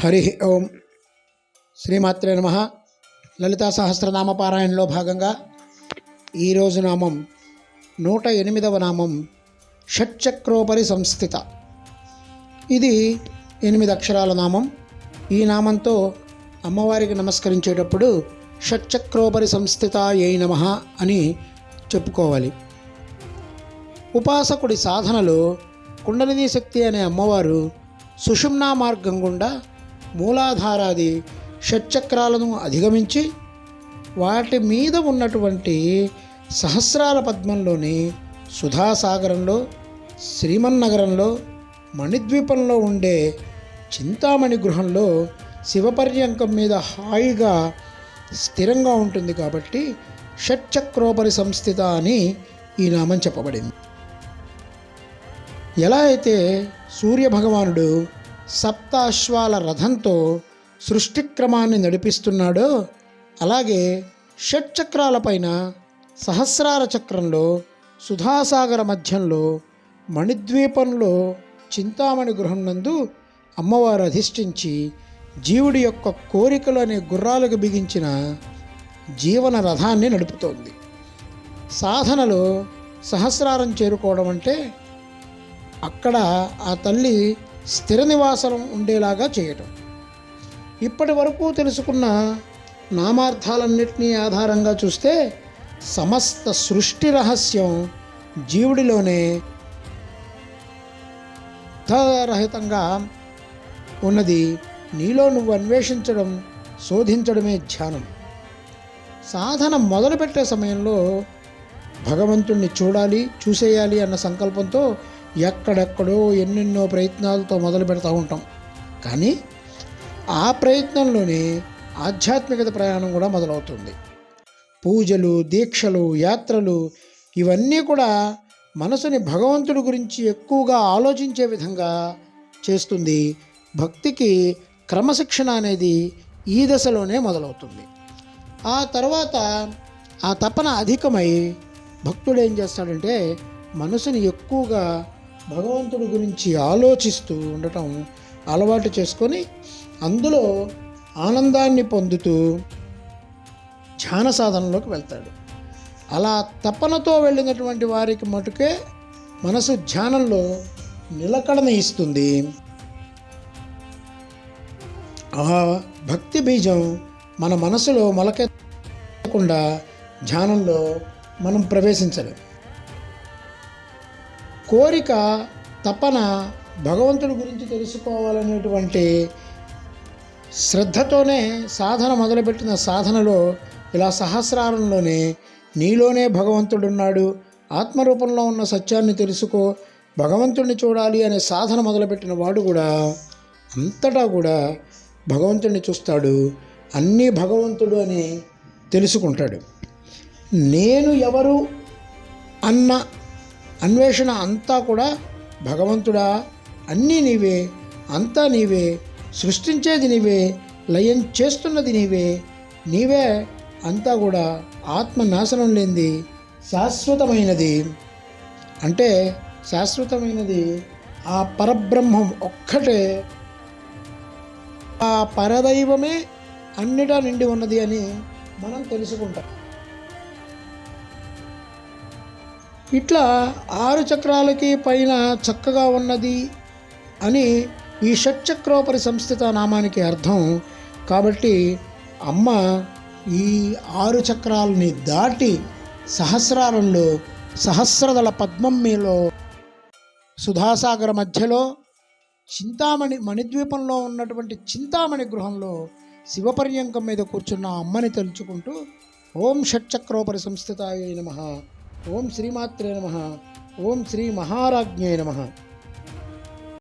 హరి ఓం శ్రీమాత్రే నమ. లలితా సహస్రనామ పారాయణలో భాగంగా ఈరోజు నామం నూట ఎనిమిదవ నామం షట్చక్రోపరి సంస్థిత. ఇది ఎనిమిది అక్షరాల నామం. ఈ నామంతో అమ్మవారికి నమస్కరించేటప్పుడు షట్చక్రోపరి సంస్థిత ఏ నమ అని చెప్పుకోవాలి. ఉపాసకుడి సాధనలో కుండలిని శక్తి అనే అమ్మవారు సుషుమ్నా మార్గం గుండా మూలాధారాది షట్చక్రాలను అధిగమించి వాటి మీద ఉన్నటువంటి సహస్రాల పద్మంలోని సుధాసాగరంలో శ్రీమన్నగరంలో మణిద్వీపంలో ఉండే చింతామణి గృహంలో శివపర్యంకం మీద హాయిగా స్థిరంగా ఉంటుంది కాబట్టి షట్చక్రోపరి సంస్థిత అని ఈ నామం చెప్పబడింది. ఎలా అయితే సూర్యభగవానుడు సప్తాశ్వాల రథంతో రథంతో సృష్టిక్రమాన్ని నడిపిస్తున్నాడో అలాగే షట్చక్రాలపైన సహస్రార చక్రంలో సుధాసాగర మధ్యంలో మణిద్వీపంలో చింతామణి గృహం నందు అమ్మవారు అధిష్ఠించి జీవుడి యొక్క కోరికలు అనే గుర్రాలకు బిగించిన జీవన రథాన్ని నడుపుతోంది. సాధనలో సహస్రారం చేరుకోవడం అంటే అక్కడ ఆ తల్లి స్థిర నివాసం ఉండేలాగా చేయటం. ఇప్పటి వరకు తెలుసుకున్న నామార్థాలన్నింటినీ ఆధారంగా చూస్తే సమస్త సృష్టి రహస్యం జీవుడిలోనే రహితంగా ఉన్నది. నీలో నువ్వు అన్వేషించడం శోధించడమే ధ్యానం. సాధన మొదలుపెట్టే సమయంలో భగవంతుణ్ణి చూడాలి చూసేయాలి అన్న సంకల్పంతో ఎక్కడెక్కడో ఎన్నెన్నో ప్రయత్నాలతో మొదలు పెడతా ఉంటాం. కానీ ఆ ప్రయత్నంలోనే ఆధ్యాత్మికత ప్రయాణం కూడా మొదలవుతుంది. పూజలు దీక్షలు యాత్రలు ఇవన్నీ కూడా మనసుని భగవంతుడి గురించి ఎక్కువగా ఆలోచించే విధంగా చేస్తుంది. భక్తికి క్రమశిక్షణ అనేది ఈ దశలోనే మొదలవుతుంది. ఆ తర్వాత ఆ తపన అధికమై భక్తుడు ఏం చేస్తాడంటే మనసుని ఎక్కువగా భగవంతుడి గురించి ఆలోచిస్తూ ఉండటం అలవాటు చేసుకొని అందులో ఆనందాన్ని పొందుతూ ధ్యాన సాధనలోకి వెళ్తాడు. అలా తపనతో వెళ్ళినటువంటి వారికి మటుకే మనసు ధ్యానంలో నిలకడని ఇస్తుంది. ఆ భక్తి బీజం మన మనసులో మొలకెత్తకుండా ధ్యానంలో మనం ప్రవేశించలేం. కోరిక తపన భగవంతుడి గురించి తెలుసుకోవాలనేటువంటి శ్రద్ధతోనే సాధన మొదలుపెట్టిన సాధనలో ఇలా సహస్రారంలోనే నీలోనే భగవంతుడున్నాడు. ఆత్మరూపంలో ఉన్న సత్యాన్ని తెలుసుకో భగవంతుడిని చూడాలి అనే సాధన మొదలుపెట్టిన వాడు కూడా అంతటా కూడా భగవంతుడిని చూస్తాడు. అన్నీ భగవంతుడు అని తెలుసుకుంటాడు. నేను ఎవరు అన్న అన్వేషణ అంతా కూడా భగవంతుడా అన్నీ నీవే అంతా నీవే సృష్టించేది నీవే లయం చేస్తున్నది నీవే నీవే అంతా కూడా ఆత్మ నాశనం లేనిది శాశ్వతమైనది. అంటే శాశ్వతమైనది ఆ పరబ్రహ్మం ఒక్కటే. ఆ పరదైవమే అన్నిటా నిండి ఉన్నది అని మనం తెలుసుకుంటాం. ఇట్లా ఆరు చక్రాలకి పైన చక్కగా ఉన్నది అని ఈ షట్చక్రోపరి సంస్థిత నామానికి అర్థం. కాబట్టి అమ్మ ఈ ఆరు చక్రాలని దాటి సహస్రారంలో సహస్రదళ పద్మం మీలో సుధాసాగర మధ్యలో చింతామణి మణిద్వీపంలో ఉన్నటువంటి చింతామణి గృహంలో శివపర్యంకం మీద కూర్చున్న అమ్మని తలుచుకుంటూ ఓం షట్చక్రోపరి సంస్థితాయ నమ. ఓం శ్రీమాత్రే నమ. ఓం శ్రీ మహారాజ్ఞే నమ.